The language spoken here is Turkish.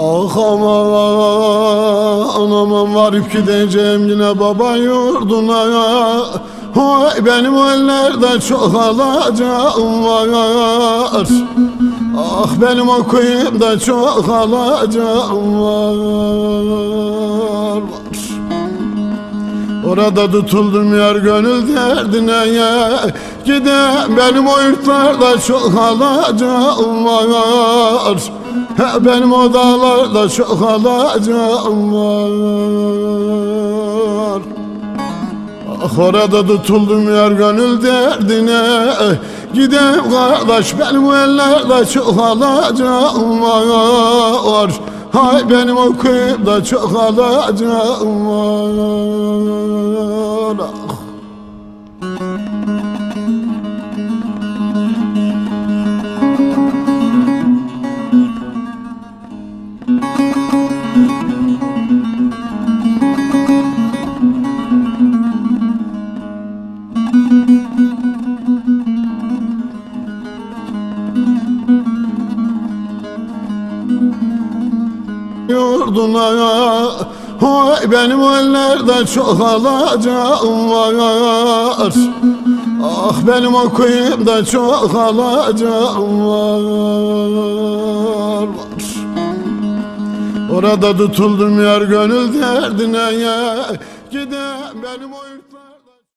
Ah aman aman varıp gideceğim yine baba yurduna Oy benim ellerde çok alacağım var Ah benim okuyup da çok alacağım var. Orada tutuldum yer gönül derdine. Ya Gidem benim o yurtlarda çok alacağım var. He, Benim o dağlarda çok alacağım var. Ah orada tutuldum yer gönül derdine. Gidem kardeş benim o ellerde çok alacağım var. Hay benim okuyup da çok alacağım var yurduna Oy benim ellerde çok alacağım var Ah benim okuyup da çok alacağım var. Orada tutuldum yer gönül derdine ya Gidem benim o